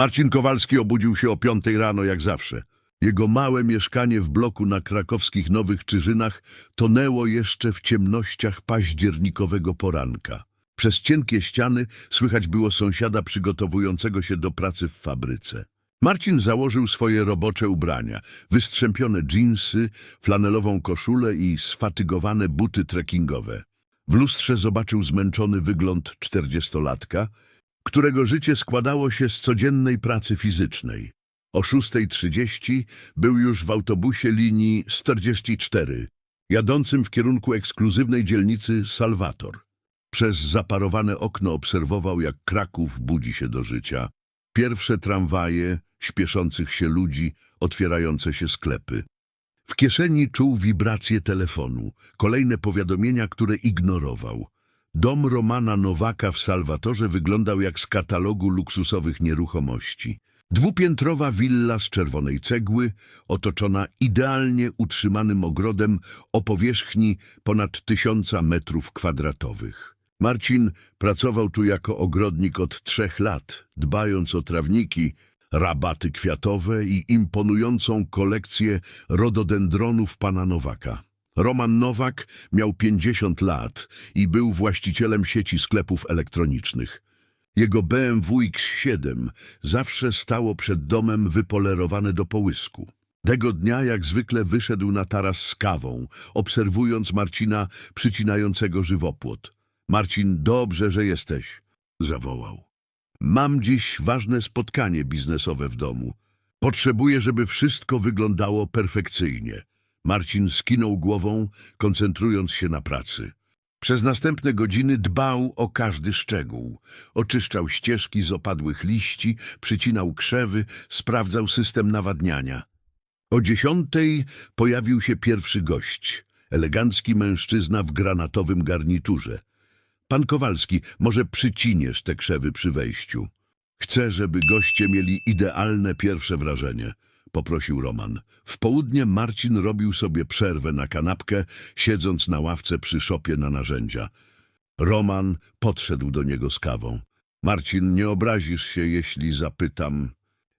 Marcin Kowalski obudził się o piątej rano jak zawsze. Jego małe mieszkanie w bloku na krakowskich Nowych Czyżynach tonęło jeszcze w ciemnościach październikowego poranka. Przez cienkie ściany słychać było sąsiada przygotowującego się do pracy w fabryce. Marcin założył swoje robocze ubrania, wystrzępione dżinsy, flanelową koszulę i sfatygowane buty trekkingowe. W lustrze zobaczył zmęczony wygląd czterdziestolatka, którego życie składało się z codziennej pracy fizycznej. O 6.30 był już w autobusie linii 44, jadącym w kierunku ekskluzywnej dzielnicy Salvator. Przez zaparowane okno obserwował, jak Kraków budzi się do życia. Pierwsze tramwaje, śpieszących się ludzi, otwierające się sklepy. W kieszeni czuł wibrację telefonu, kolejne powiadomienia, które ignorował. Dom Romana Nowaka w Salwatorze wyglądał jak z katalogu luksusowych nieruchomości. Dwupiętrowa willa z czerwonej cegły, otoczona idealnie utrzymanym ogrodem o powierzchni ponad tysiąca metrów kwadratowych. Marcin pracował tu jako ogrodnik od trzech lat, dbając o trawniki, rabaty kwiatowe i imponującą kolekcję rododendronów pana Nowaka. Roman Nowak miał 50 lat i był właścicielem sieci sklepów elektronicznych. Jego BMW X7 zawsze stało przed domem wypolerowane do połysku. Tego dnia jak zwykle wyszedł na taras z kawą, obserwując Marcina przycinającego żywopłot. Marcin, dobrze, że jesteś, zawołał. Mam dziś ważne spotkanie biznesowe w domu. Potrzebuję, żeby wszystko wyglądało perfekcyjnie. Marcin skinął głową, koncentrując się na pracy. Przez następne godziny dbał o każdy szczegół. Oczyszczał ścieżki z opadłych liści, przycinał krzewy, sprawdzał system nawadniania. O dziesiątej pojawił się pierwszy gość. Elegancki mężczyzna w granatowym garniturze. Pan Kowalski, może przyciniesz te krzewy przy wejściu. Chcę, żeby goście mieli idealne pierwsze wrażenie, poprosił Roman. W południe Marcin robił sobie przerwę na kanapkę, siedząc na ławce przy szopie na narzędzia. Roman podszedł do niego z kawą. Marcin, nie obrazisz się, jeśli zapytam,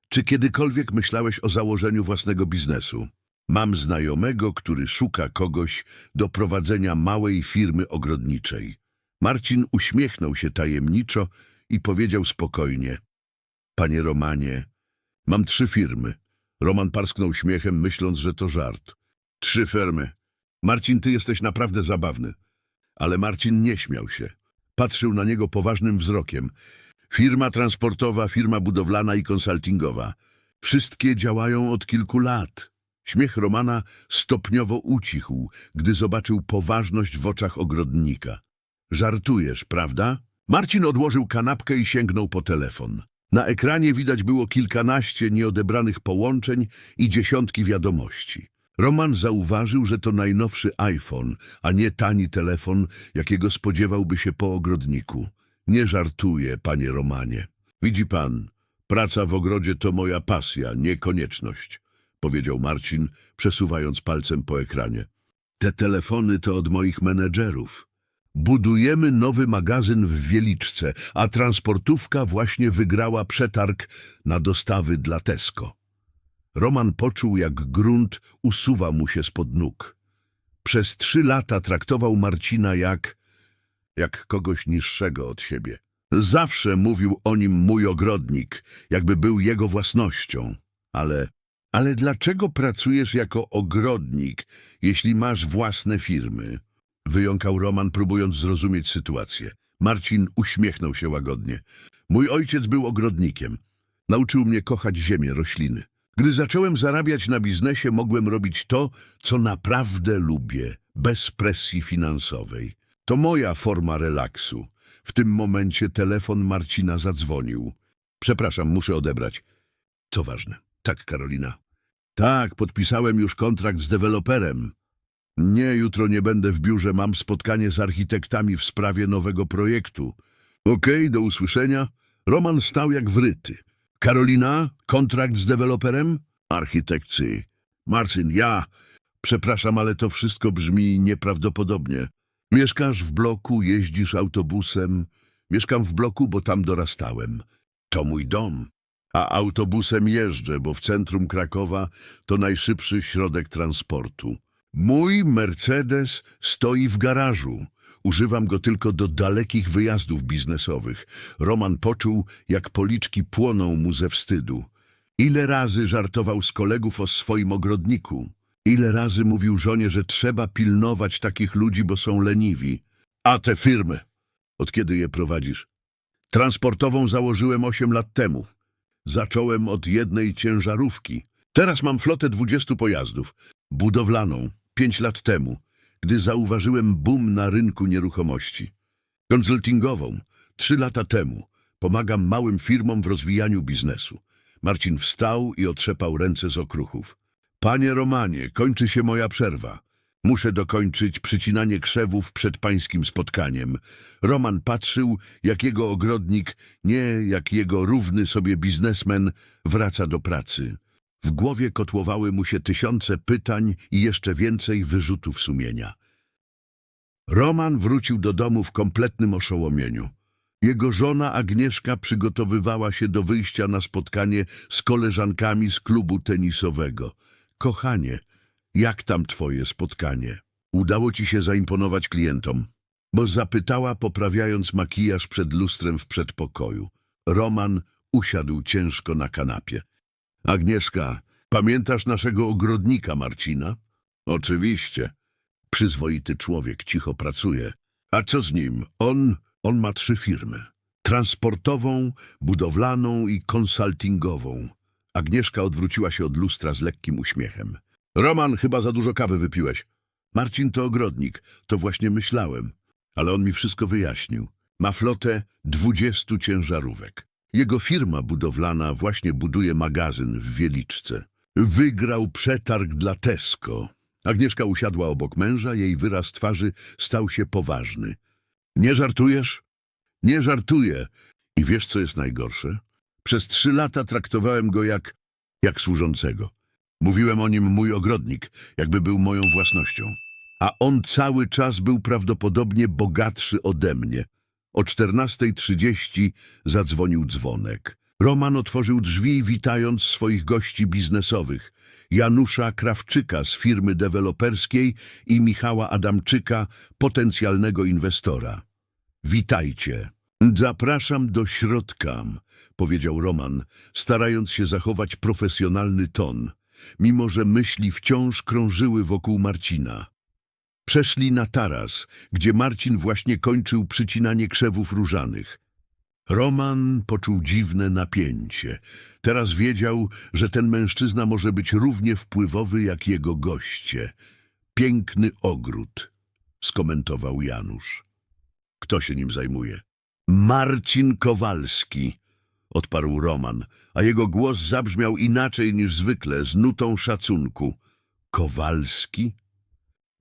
czy kiedykolwiek myślałeś o założeniu własnego biznesu? Mam znajomego, który szuka kogoś do prowadzenia małej firmy ogrodniczej. Marcin uśmiechnął się tajemniczo i powiedział spokojnie. Panie Romanie, mam trzy firmy. Roman parsknął śmiechem, myśląc, że to żart. Trzy firmy. Marcin, ty jesteś naprawdę zabawny. Ale Marcin nie śmiał się. Patrzył na niego poważnym wzrokiem. Firma transportowa, firma budowlana i konsultingowa. Wszystkie działają od kilku lat. Śmiech Romana stopniowo ucichł, gdy zobaczył poważność w oczach ogrodnika. Żartujesz, prawda? Marcin odłożył kanapkę i sięgnął po telefon. Na ekranie widać było kilkanaście nieodebranych połączeń i dziesiątki wiadomości. Roman zauważył, że to najnowszy iPhone, a nie tani telefon, jakiego spodziewałby się po ogrodniku. Nie żartuję, panie Romanie. Widzi pan, praca w ogrodzie to moja pasja, nie konieczność, powiedział Marcin, przesuwając palcem po ekranie. Te telefony to od moich menedżerów. Budujemy nowy magazyn w Wieliczce, a transportówka właśnie wygrała przetarg na dostawy dla Tesco. Roman poczuł, jak grunt usuwa mu się spod nóg. Przez trzy lata traktował Marcina jak, jak kogoś niższego od siebie. Zawsze mówił o nim mój ogrodnik, jakby był jego własnością. Ale, ale dlaczego pracujesz jako ogrodnik, jeśli masz własne firmy? Wyjąkał Roman, próbując zrozumieć sytuację. Marcin uśmiechnął się łagodnie. Mój ojciec był ogrodnikiem. Nauczył mnie kochać ziemię, rośliny. Gdy zacząłem zarabiać na biznesie, mogłem robić to, co naprawdę lubię, bez presji finansowej. To moja forma relaksu. W tym momencie telefon Marcina zadzwonił. Przepraszam, muszę odebrać. To ważne. Tak, Karolina. Tak, podpisałem już kontrakt z deweloperem. Nie, jutro nie będę w biurze, mam spotkanie z architektami w sprawie nowego projektu. Okej, do usłyszenia. Roman stał jak wryty. Karolina, kontrakt z deweloperem? Architekcy. Marcin, ja. Przepraszam, ale to wszystko brzmi nieprawdopodobnie. Mieszkasz w bloku, jeździsz autobusem. Mieszkam w bloku, bo tam dorastałem. To mój dom. A autobusem jeżdżę, bo w centrum Krakowa to najszybszy środek transportu. Mój Mercedes stoi w garażu. Używam go tylko do dalekich wyjazdów biznesowych. Roman poczuł, jak policzki płoną mu ze wstydu. Ile razy żartował z kolegów o swoim ogrodniku. Ile razy mówił żonie, że trzeba pilnować takich ludzi, bo są leniwi. A te firmy, od kiedy je prowadzisz? Transportową założyłem 8 lat temu. Zacząłem od jednej ciężarówki. Teraz mam flotę 20 pojazdów. Budowlaną 5 lat temu, gdy zauważyłem boom na rynku nieruchomości. Konsultingową 3 lata temu. Pomagam małym firmom w rozwijaniu biznesu. Marcin wstał i otrzepał ręce z okruchów. Panie Romanie, kończy się moja przerwa. Muszę dokończyć przycinanie krzewów przed pańskim spotkaniem. Roman patrzył, jak jego ogrodnik, nie jak jego równy sobie biznesmen, wraca do pracy. W głowie kotłowały mu się tysiące pytań i jeszcze więcej wyrzutów sumienia. Roman wrócił do domu w kompletnym oszołomieniu. Jego żona Agnieszka przygotowywała się do wyjścia na spotkanie z koleżankami z klubu tenisowego. Kochanie, jak tam twoje spotkanie? Udało ci się zaimponować klientom? Bo zapytała, poprawiając makijaż przed lustrem w przedpokoju. Roman usiadł ciężko na kanapie. Agnieszka, pamiętasz naszego ogrodnika Marcina? Oczywiście. Przyzwoity człowiek cicho pracuje. A co z nim? On, on ma trzy firmy. Transportową, budowlaną i konsultingową. Agnieszka odwróciła się od lustra z lekkim uśmiechem. Roman, chyba za dużo kawy wypiłeś. Marcin to ogrodnik, to właśnie myślałem. Ale on mi wszystko wyjaśnił. Ma flotę dwudziestu ciężarówek. Jego firma budowlana właśnie buduje magazyn w Wieliczce. Wygrał przetarg dla Tesco. Agnieszka usiadła obok męża, jej wyraz twarzy stał się poważny. Nie żartujesz? Nie żartuję. I wiesz, co jest najgorsze? Przez trzy lata traktowałem go jak, jak służącego. Mówiłem o nim mój ogrodnik, jakby był moją własnością. A on cały czas był prawdopodobnie bogatszy ode mnie. O 14.30 zadzwonił dzwonek. Roman otworzył drzwi, witając swoich gości biznesowych. Janusza Krawczyka z firmy deweloperskiej i Michała Adamczyka, potencjalnego inwestora. Witajcie. Zapraszam do środka, powiedział Roman, starając się zachować profesjonalny ton, mimo że myśli wciąż krążyły wokół Marcina. Przeszli na taras, gdzie Marcin właśnie kończył przycinanie krzewów różanych. Roman poczuł dziwne napięcie. Teraz wiedział, że ten mężczyzna może być równie wpływowy jak jego goście. Piękny ogród, skomentował Janusz. Kto się nim zajmuje? Marcin Kowalski, odparł Roman, a jego głos zabrzmiał inaczej niż zwykle, z nutą szacunku. Kowalski?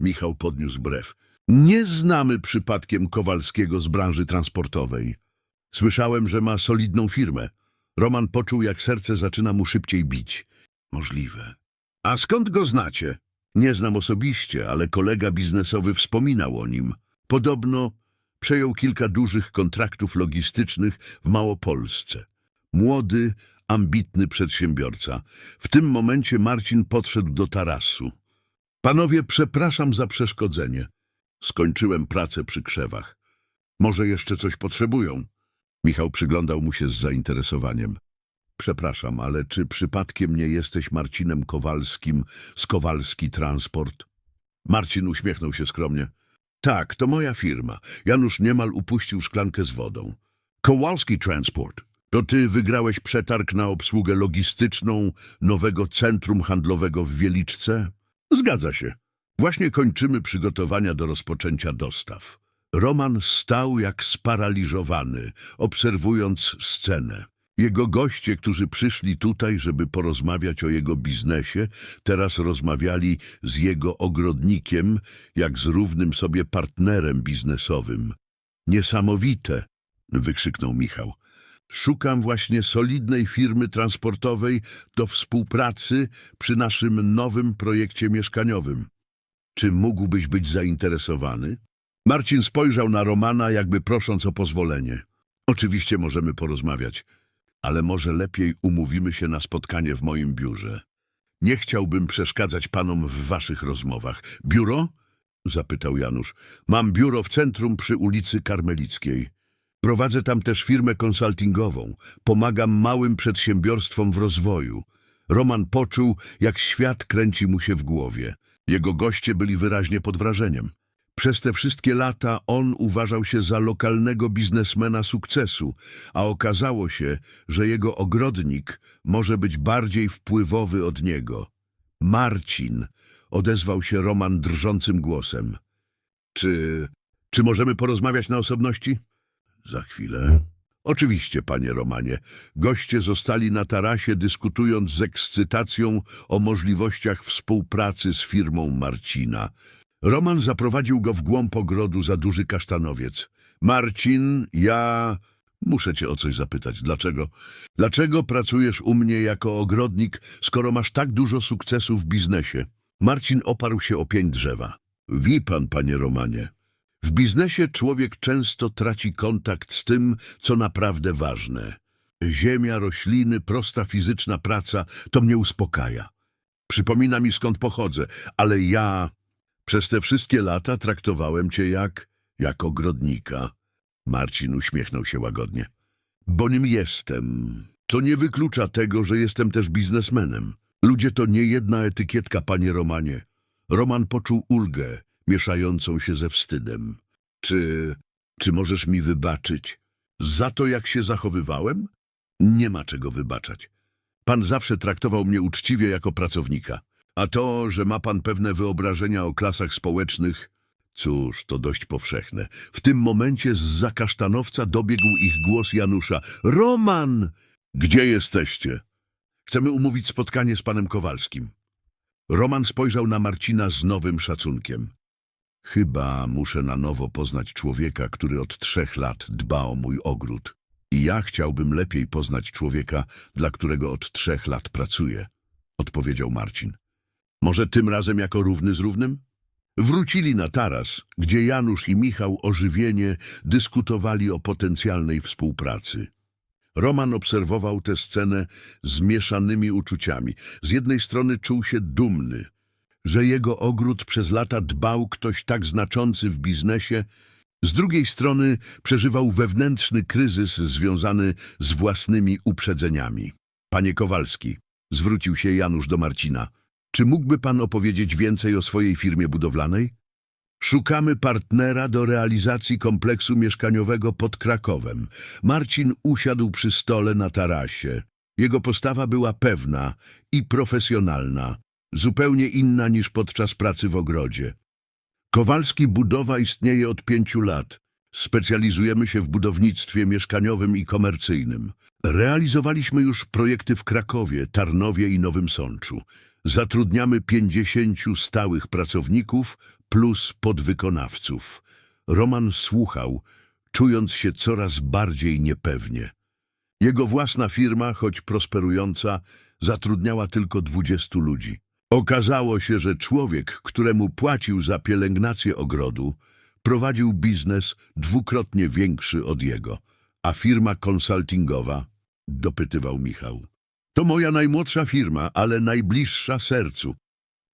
Michał podniósł brew. Nie znamy przypadkiem Kowalskiego z branży transportowej. Słyszałem, że ma solidną firmę. Roman poczuł, jak serce zaczyna mu szybciej bić. Możliwe. A skąd go znacie? Nie znam osobiście, ale kolega biznesowy wspominał o nim. Podobno przejął kilka dużych kontraktów logistycznych w Małopolsce. Młody, ambitny przedsiębiorca. W tym momencie Marcin podszedł do tarasu. Panowie, przepraszam za przeszkodzenie. Skończyłem pracę przy krzewach. Może jeszcze coś potrzebują? Michał przyglądał mu się z zainteresowaniem. Przepraszam, ale czy przypadkiem nie jesteś Marcinem Kowalskim z Kowalski Transport? Marcin uśmiechnął się skromnie. Tak, to moja firma. Janusz niemal upuścił szklankę z wodą. Kowalski Transport. To ty wygrałeś przetarg na obsługę logistyczną nowego centrum handlowego w Wieliczce? Zgadza się. Właśnie kończymy przygotowania do rozpoczęcia dostaw. Roman stał jak sparaliżowany, obserwując scenę. Jego goście, którzy przyszli tutaj, żeby porozmawiać o jego biznesie, teraz rozmawiali z jego ogrodnikiem, jak z równym sobie partnerem biznesowym. Niesamowite, wykrzyknął Michał. Szukam właśnie solidnej firmy transportowej do współpracy przy naszym nowym projekcie mieszkaniowym. Czy mógłbyś być zainteresowany? Marcin spojrzał na Romana, jakby prosząc o pozwolenie. Oczywiście możemy porozmawiać. ale może lepiej umówimy się na spotkanie w moim biurze. Nie chciałbym przeszkadzać panom w waszych rozmowach. Biuro? zapytał Janusz. Mam biuro w centrum przy ulicy Karmelickiej. Prowadzę tam też firmę konsultingową. Pomagam małym przedsiębiorstwom w rozwoju. Roman poczuł, jak świat kręci mu się w głowie. Jego goście byli wyraźnie pod wrażeniem. Przez te wszystkie lata on uważał się za lokalnego biznesmena sukcesu, a okazało się, że jego ogrodnik może być bardziej wpływowy od niego. Marcin, odezwał się Roman drżącym głosem. Czy, czy możemy porozmawiać na osobności? Za chwilę. Oczywiście, panie Romanie. Goście zostali na tarasie dyskutując z ekscytacją o możliwościach współpracy z firmą Marcina. Roman zaprowadził go w głąb ogrodu za duży kasztanowiec. Marcin, ja... Muszę cię o coś zapytać. Dlaczego? Dlaczego pracujesz u mnie jako ogrodnik, skoro masz tak dużo sukcesu w biznesie? Marcin oparł się o pień drzewa. Wie pan, panie Romanie, w biznesie człowiek często traci kontakt z tym, co naprawdę ważne. Ziemia, rośliny, prosta fizyczna praca to mnie uspokaja. Przypomina mi skąd pochodzę, ale ja przez te wszystkie lata traktowałem cię jak, jak ogrodnika. Marcin uśmiechnął się łagodnie. Bo nim jestem. To nie wyklucza tego, że jestem też biznesmenem. Ludzie to nie jedna etykietka, panie Romanie. Roman poczuł ulgę, mieszającą się ze wstydem. Czy, czy możesz mi wybaczyć? Za to, jak się zachowywałem? Nie ma czego wybaczać. Pan zawsze traktował mnie uczciwie jako pracownika. A to, że ma pan pewne wyobrażenia o klasach społecznych, cóż, to dość powszechne. W tym momencie z zakasztanowca dobiegł ich głos Janusza. Roman! Gdzie jesteście? Chcemy umówić spotkanie z panem Kowalskim. Roman spojrzał na Marcina z nowym szacunkiem. Chyba muszę na nowo poznać człowieka, który od trzech lat dba o mój ogród. I ja chciałbym lepiej poznać człowieka, dla którego od trzech lat pracuję, odpowiedział Marcin. Może tym razem jako równy z równym? Wrócili na taras, gdzie Janusz i Michał ożywienie dyskutowali o potencjalnej współpracy. Roman obserwował tę scenę z mieszanymi uczuciami. Z jednej strony czuł się dumny, że jego ogród przez lata dbał ktoś tak znaczący w biznesie, z drugiej strony przeżywał wewnętrzny kryzys związany z własnymi uprzedzeniami. Panie Kowalski, zwrócił się Janusz do Marcina, czy mógłby pan opowiedzieć więcej o swojej firmie budowlanej? Szukamy partnera do realizacji kompleksu mieszkaniowego pod Krakowem. Marcin usiadł przy stole na tarasie. Jego postawa była pewna i profesjonalna, zupełnie inna niż podczas pracy w ogrodzie. Kowalski Budowa istnieje od pięciu lat. Specjalizujemy się w budownictwie mieszkaniowym i komercyjnym. Realizowaliśmy już projekty w Krakowie, Tarnowie i Nowym Sączu. Zatrudniamy 50 stałych pracowników plus podwykonawców. Roman słuchał, czując się coraz bardziej niepewnie. Jego własna firma, choć prosperująca, zatrudniała tylko 20 ludzi. Okazało się, że człowiek, któremu płacił za pielęgnację ogrodu, prowadził biznes dwukrotnie większy od jego, a firma konsultingowa, dopytywał Michał. To moja najmłodsza firma, ale najbliższa sercu.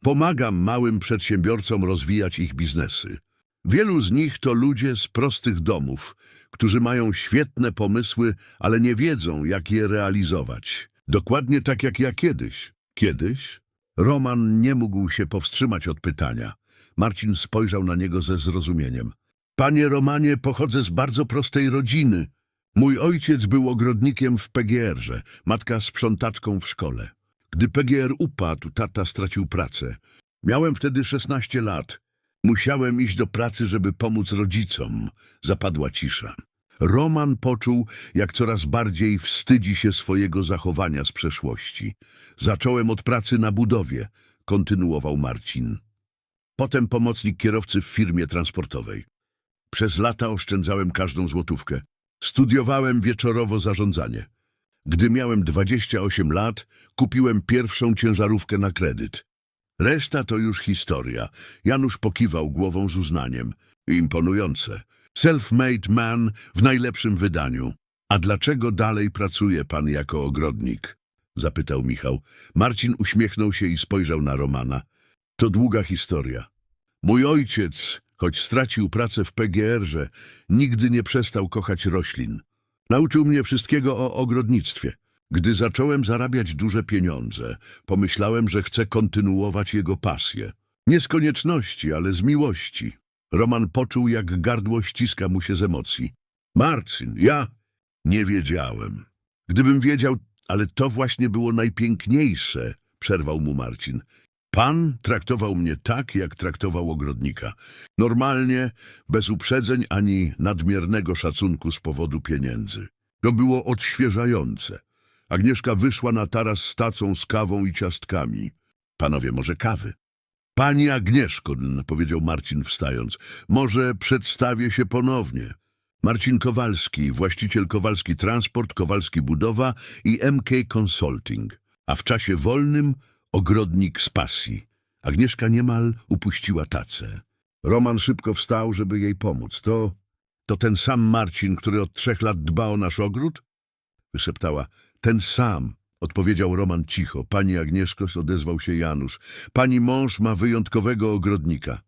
Pomagam małym przedsiębiorcom rozwijać ich biznesy. Wielu z nich to ludzie z prostych domów, którzy mają świetne pomysły, ale nie wiedzą, jak je realizować. Dokładnie tak jak ja kiedyś. Kiedyś? Roman nie mógł się powstrzymać od pytania. Marcin spojrzał na niego ze zrozumieniem. Panie Romanie, pochodzę z bardzo prostej rodziny. Mój ojciec był ogrodnikiem w PGR-ze, matka sprzątaczką w szkole. Gdy PGR upadł, tata stracił pracę. Miałem wtedy 16 lat. Musiałem iść do pracy, żeby pomóc rodzicom. Zapadła cisza. Roman poczuł, jak coraz bardziej wstydzi się swojego zachowania z przeszłości. Zacząłem od pracy na budowie, kontynuował Marcin. Potem pomocnik kierowcy w firmie transportowej. Przez lata oszczędzałem każdą złotówkę. Studiowałem wieczorowo zarządzanie. Gdy miałem 28 lat, kupiłem pierwszą ciężarówkę na kredyt. Reszta to już historia. Janusz pokiwał głową z uznaniem. Imponujące. Self-made man w najlepszym wydaniu. A dlaczego dalej pracuje pan jako ogrodnik? Zapytał Michał. Marcin uśmiechnął się i spojrzał na Romana. To długa historia. Mój ojciec, choć stracił pracę w PGR-ze, nigdy nie przestał kochać roślin. Nauczył mnie wszystkiego o ogrodnictwie. Gdy zacząłem zarabiać duże pieniądze, pomyślałem, że chcę kontynuować jego pasję. Nie z konieczności, ale z miłości. Roman poczuł, jak gardło ściska mu się z emocji. Marcin, ja nie wiedziałem. Gdybym wiedział, ale to właśnie było najpiękniejsze, przerwał mu Marcin. Pan traktował mnie tak, jak traktował ogrodnika. Normalnie, bez uprzedzeń ani nadmiernego szacunku z powodu pieniędzy. To było odświeżające. Agnieszka wyszła na taras z tacą z kawą i ciastkami. Panowie, może kawy? Pani Agnieszko, powiedział Marcin wstając, może przedstawię się ponownie. Marcin Kowalski, właściciel Kowalski Transport, Kowalski Budowa i MK Consulting, a w czasie wolnym ogrodnik z pasji. Agnieszka niemal upuściła tacę. Roman szybko wstał, żeby jej pomóc. To, to ten sam Marcin, który od trzech lat dba o nasz ogród? Wyszeptała. Ten sam, odpowiedział Roman cicho. Pani Agnieszko, odezwał się Janusz. Pani mąż ma wyjątkowego ogrodnika.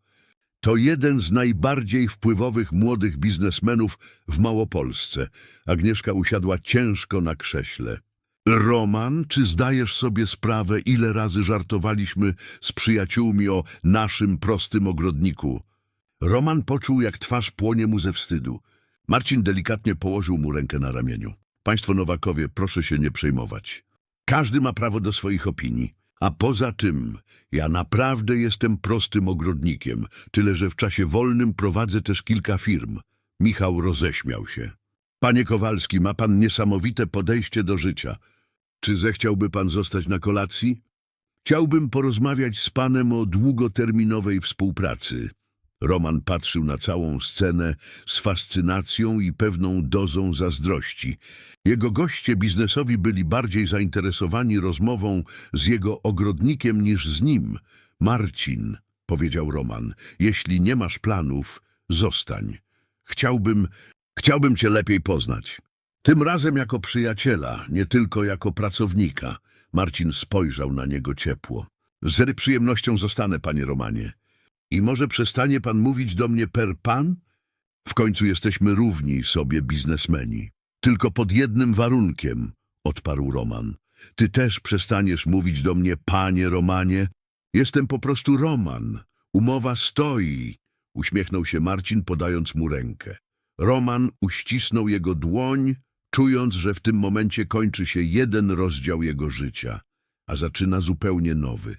To jeden z najbardziej wpływowych młodych biznesmenów w Małopolsce. Agnieszka usiadła ciężko na krześle. Roman, czy zdajesz sobie sprawę, ile razy żartowaliśmy z przyjaciółmi o naszym prostym ogrodniku? Roman poczuł, jak twarz płonie mu ze wstydu. Marcin delikatnie położył mu rękę na ramieniu. Państwo Nowakowie, proszę się nie przejmować. Każdy ma prawo do swoich opinii. A poza tym, ja naprawdę jestem prostym ogrodnikiem, tyle że w czasie wolnym prowadzę też kilka firm. Michał roześmiał się. Panie Kowalski, ma pan niesamowite podejście do życia. Czy zechciałby pan zostać na kolacji? Chciałbym porozmawiać z panem o długoterminowej współpracy. Roman patrzył na całą scenę z fascynacją i pewną dozą zazdrości. Jego goście biznesowi byli bardziej zainteresowani rozmową z jego ogrodnikiem niż z nim. Marcin, powiedział Roman, jeśli nie masz planów, zostań. Chciałbym, chciałbym cię lepiej poznać. Tym razem jako przyjaciela, nie tylko jako pracownika. Marcin spojrzał na niego ciepło. Z przyjemnością zostanę, panie Romanie. I może przestanie pan mówić do mnie per pan? W końcu jesteśmy równi sobie biznesmeni. Tylko pod jednym warunkiem, odparł Roman. Ty też przestaniesz mówić do mnie panie Romanie? Jestem po prostu Roman. Umowa stoi. Uśmiechnął się Marcin, podając mu rękę. Roman uścisnął jego dłoń, czując, że w tym momencie kończy się jeden rozdział jego życia, a zaczyna zupełnie nowy.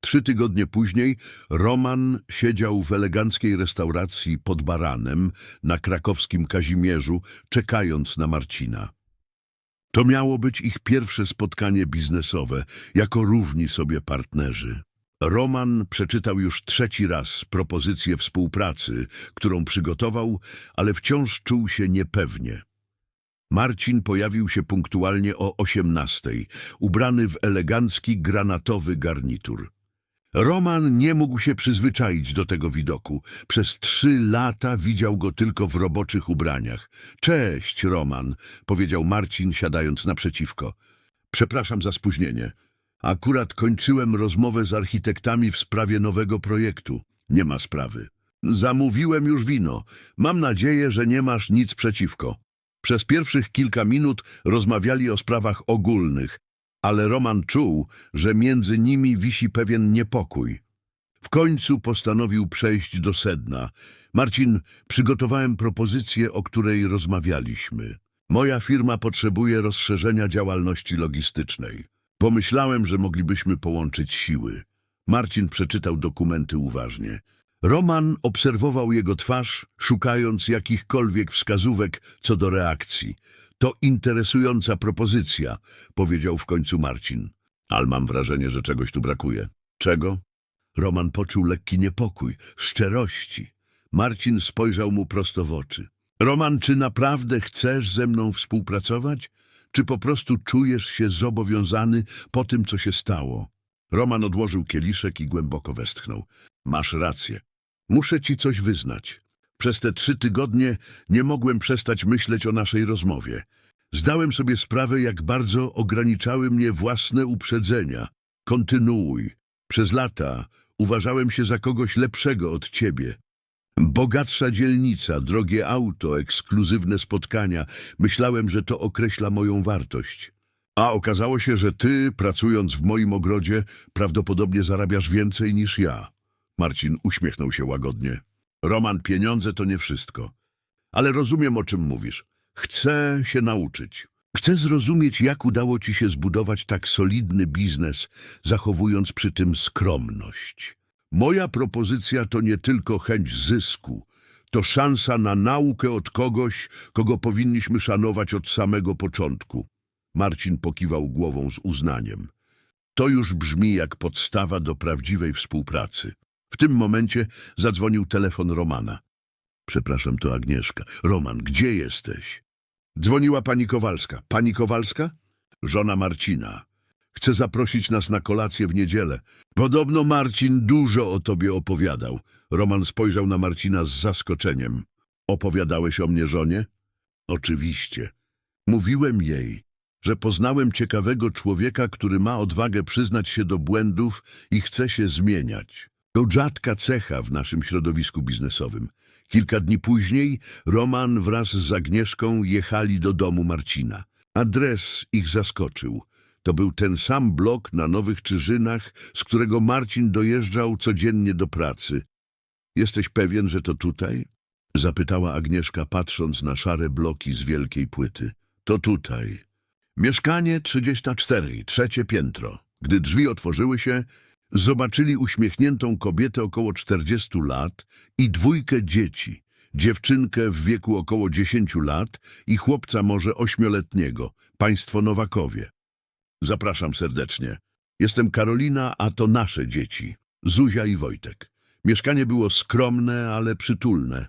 Trzy tygodnie później Roman siedział w eleganckiej restauracji pod Baranem na krakowskim Kazimierzu, czekając na Marcina. To miało być ich pierwsze spotkanie biznesowe, jako równi sobie partnerzy. Roman przeczytał już trzeci raz propozycję współpracy, którą przygotował, ale wciąż czuł się niepewnie. Marcin pojawił się punktualnie o osiemnastej, ubrany w elegancki granatowy garnitur. Roman nie mógł się przyzwyczaić do tego widoku. Przez trzy lata widział go tylko w roboczych ubraniach. Cześć, Roman, powiedział Marcin, siadając naprzeciwko. Przepraszam za spóźnienie. Akurat kończyłem rozmowę z architektami w sprawie nowego projektu. Nie ma sprawy. Zamówiłem już wino. Mam nadzieję, że nie masz nic przeciwko. Przez pierwszych kilka minut rozmawiali o sprawach ogólnych, ale Roman czuł, że między nimi wisi pewien niepokój. W końcu postanowił przejść do sedna. Marcin, przygotowałem propozycję, o której rozmawialiśmy. Moja firma potrzebuje rozszerzenia działalności logistycznej. Pomyślałem, że moglibyśmy połączyć siły. Marcin przeczytał dokumenty uważnie. Roman obserwował jego twarz, szukając jakichkolwiek wskazówek co do reakcji. To interesująca propozycja, powiedział w końcu Marcin. Ale mam wrażenie, że czegoś tu brakuje. Czego? Roman poczuł lekki niepokój, szczerości. Marcin spojrzał mu prosto w oczy. Roman, czy naprawdę chcesz ze mną współpracować? Czy po prostu czujesz się zobowiązany po tym, co się stało? Roman odłożył kieliszek i głęboko westchnął. Masz rację. Muszę ci coś wyznać. Przez te trzy tygodnie nie mogłem przestać myśleć o naszej rozmowie. Zdałem sobie sprawę, jak bardzo ograniczały mnie własne uprzedzenia. Kontynuuj. Przez lata uważałem się za kogoś lepszego od ciebie. Bogatsza dzielnica, drogie auto, ekskluzywne spotkania. Myślałem, że to określa moją wartość. A okazało się, że ty, pracując w moim ogrodzie, prawdopodobnie zarabiasz więcej niż ja. Marcin uśmiechnął się łagodnie. Roman, pieniądze to nie wszystko. Ale rozumiem, o czym mówisz. Chcę się nauczyć. Chcę zrozumieć, jak udało ci się zbudować tak solidny biznes, zachowując przy tym skromność. Moja propozycja to nie tylko chęć zysku, to szansa na naukę od kogoś, kogo powinniśmy szanować od samego początku. Marcin pokiwał głową z uznaniem. To już brzmi jak podstawa do prawdziwej współpracy. W tym momencie zadzwonił telefon Romana. Przepraszam, to Agnieszka. Roman, gdzie jesteś? Dzwoniła pani Kowalska. Pani Kowalska? Żona Marcina. Chce zaprosić nas na kolację w niedzielę. Podobno Marcin dużo o tobie opowiadał. Roman spojrzał na Marcina z zaskoczeniem. Opowiadałeś o mnie żonie? Oczywiście. Mówiłem jej, że poznałem ciekawego człowieka, który ma odwagę przyznać się do błędów i chce się zmieniać. To rzadka cecha w naszym środowisku biznesowym. Kilka dni później Roman wraz z Agnieszką jechali do domu Marcina. Adres ich zaskoczył. To był ten sam blok na Nowych Czyżynach, z którego Marcin dojeżdżał codziennie do pracy. Jesteś pewien, że to tutaj? Zapytała Agnieszka, patrząc na szare bloki z wielkiej płyty. To tutaj. Mieszkanie 34, trzecie piętro. Gdy drzwi otworzyły się, zobaczyli uśmiechniętą kobietę około 40 lat i dwójkę dzieci. Dziewczynkę w wieku około 10 lat i chłopca może ośmioletniego, państwo Nowakowie. Zapraszam serdecznie. Jestem Karolina, a to nasze dzieci, Zuzia i Wojtek. Mieszkanie było skromne, ale przytulne.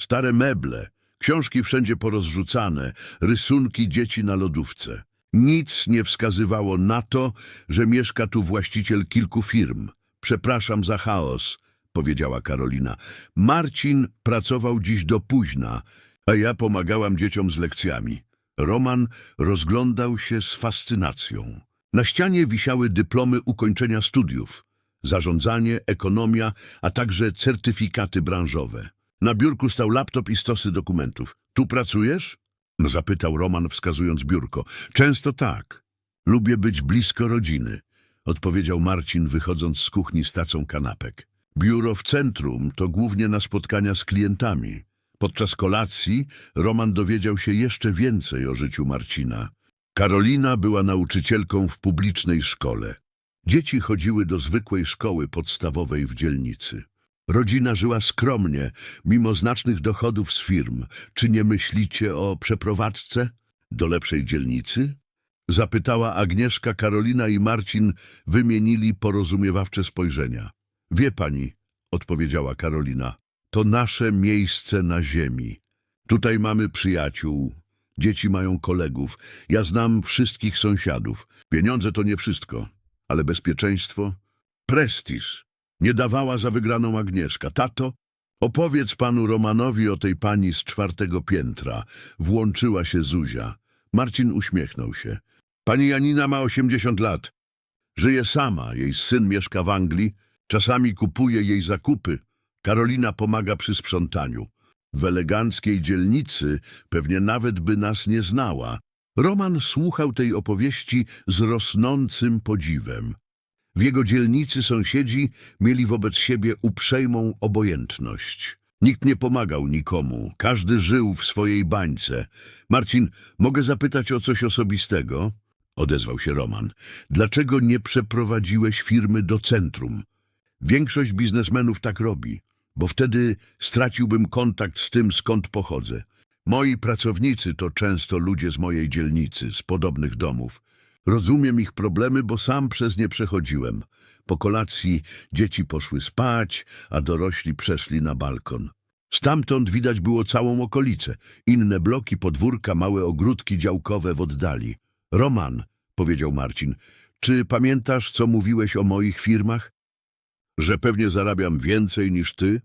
Stare meble, książki wszędzie porozrzucane, rysunki dzieci na lodówce. Nic nie wskazywało na to, że mieszka tu właściciel kilku firm. Przepraszam za chaos, powiedziała Karolina. Marcin pracował dziś do późna, a ja pomagałam dzieciom z lekcjami. Roman rozglądał się z fascynacją. Na ścianie wisiały dyplomy ukończenia studiów, zarządzanie, ekonomia, a także certyfikaty branżowe. Na biurku stał laptop i stosy dokumentów. Tu pracujesz? Zapytał Roman, wskazując biurko. Często tak. Lubię być blisko rodziny, odpowiedział Marcin, wychodząc z kuchni z tacą kanapek. Biuro w centrum to głównie na spotkania z klientami. Podczas kolacji Roman dowiedział się jeszcze więcej o życiu Marcina. Karolina była nauczycielką w publicznej szkole. Dzieci chodziły do zwykłej szkoły podstawowej w dzielnicy. Rodzina żyła skromnie, mimo znacznych dochodów z firm. Czy nie myślicie o przeprowadzce do lepszej dzielnicy? Zapytała Agnieszka, Karolina i Marcin wymienili porozumiewawcze spojrzenia. Wie pani, odpowiedziała Karolina, to nasze miejsce na ziemi. Tutaj mamy przyjaciół, dzieci mają kolegów, ja znam wszystkich sąsiadów. Pieniądze to nie wszystko, ale bezpieczeństwo, prestiż. Nie dawała za wygraną Agnieszka. Tato, opowiedz panu Romanowi o tej pani z czwartego piętra. Włączyła się Zuzia. Marcin uśmiechnął się. Pani Janina ma 80 lat. Żyje sama, jej syn mieszka w Anglii, czasami kupuje jej zakupy. Karolina pomaga przy sprzątaniu. W eleganckiej dzielnicy pewnie nawet by nas nie znała. Roman słuchał tej opowieści z rosnącym podziwem. W jego dzielnicy sąsiedzi mieli wobec siebie uprzejmą obojętność. Nikt nie pomagał nikomu, każdy żył w swojej bańce. Marcin, mogę zapytać o coś osobistego? Odezwał się Roman. Dlaczego nie przeprowadziłeś firmy do centrum? Większość biznesmenów tak robi, bo wtedy straciłbym kontakt z tym, skąd pochodzę. Moi pracownicy to często ludzie z mojej dzielnicy, z podobnych domów. Rozumiem ich problemy, bo sam przez nie przechodziłem. Po kolacji dzieci poszły spać, a dorośli przeszli na balkon. Stamtąd widać było całą okolicę. Inne bloki, podwórka, małe ogródki działkowe w oddali. Roman, powiedział Marcin, czy pamiętasz, co mówiłeś o moich firmach? Że pewnie zarabiam więcej niż ty?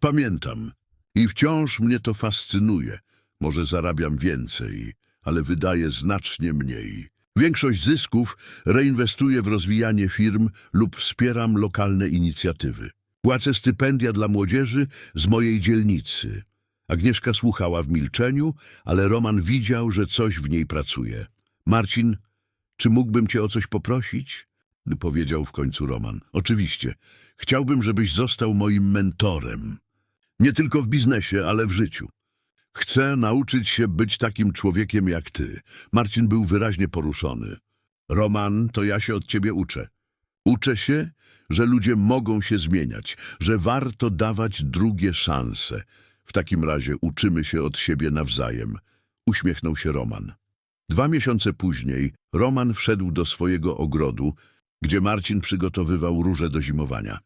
Pamiętam. I wciąż mnie to fascynuje. Może zarabiam więcej, ale wydaję znacznie mniej. Większość zysków reinwestuję w rozwijanie firm lub wspieram lokalne inicjatywy. Płacę stypendia dla młodzieży z mojej dzielnicy. Agnieszka słuchała w milczeniu, ale Roman widział, że coś w niej pracuje. Marcin, czy mógłbym cię o coś poprosić? Powiedział w końcu Roman. Oczywiście. Chciałbym, żebyś został moim mentorem. Nie tylko w biznesie, ale w życiu. Chcę nauczyć się być takim człowiekiem jak ty. Marcin był wyraźnie poruszony. Roman, to ja się od ciebie uczę. Uczę się, że ludzie mogą się zmieniać, że warto dawać drugie szanse. W takim razie uczymy się od siebie nawzajem. Uśmiechnął się Roman. Dwa miesiące później Roman wszedł do swojego ogrodu, gdzie Marcin przygotowywał róże do zimowania.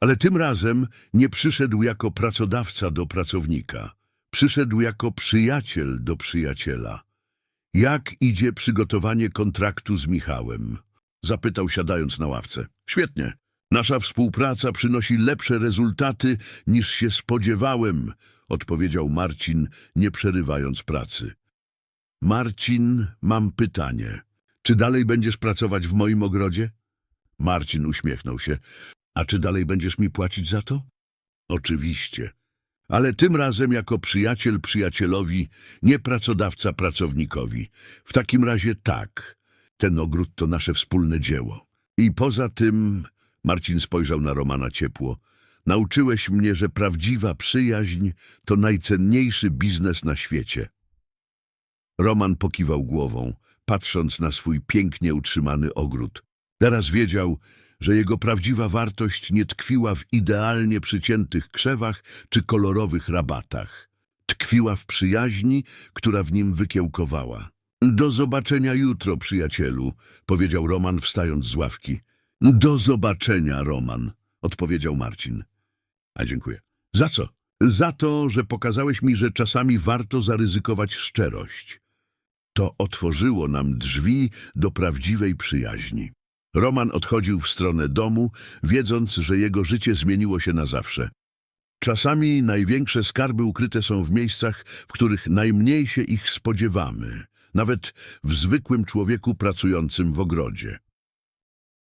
Ale tym razem nie przyszedł jako pracodawca do pracownika. Przyszedł jako przyjaciel do przyjaciela. Jak idzie przygotowanie kontraktu z Michałem? Zapytał siadając na ławce. Świetnie. Nasza współpraca przynosi lepsze rezultaty niż się spodziewałem, odpowiedział Marcin, nie przerywając pracy. Marcin, mam pytanie. Czy dalej będziesz pracować w moim ogrodzie? Marcin uśmiechnął się. A czy dalej będziesz mi płacić za to? Oczywiście. Ale tym razem jako przyjaciel przyjacielowi, nie pracodawca pracownikowi. W takim razie tak. Ten ogród to nasze wspólne dzieło. I poza tym, Marcin spojrzał na Romana ciepło, nauczyłeś mnie, że prawdziwa przyjaźń to najcenniejszy biznes na świecie. Roman pokiwał głową, patrząc na swój pięknie utrzymany ogród. Teraz wiedział, że jego prawdziwa wartość nie tkwiła w idealnie przyciętych krzewach czy kolorowych rabatach. Tkwiła w przyjaźni, która w nim wykiełkowała. Do zobaczenia jutro, przyjacielu, powiedział Roman, wstając z ławki. Do zobaczenia, Roman, odpowiedział Marcin. A dziękuję. Za co? Za to, że pokazałeś mi, że czasami warto zaryzykować szczerość. To otworzyło nam drzwi do prawdziwej przyjaźni. Roman odchodził w stronę domu, wiedząc, że jego życie zmieniło się na zawsze. Czasami największe skarby ukryte są w miejscach, w których najmniej się ich spodziewamy, nawet w zwykłym człowieku pracującym w ogrodzie.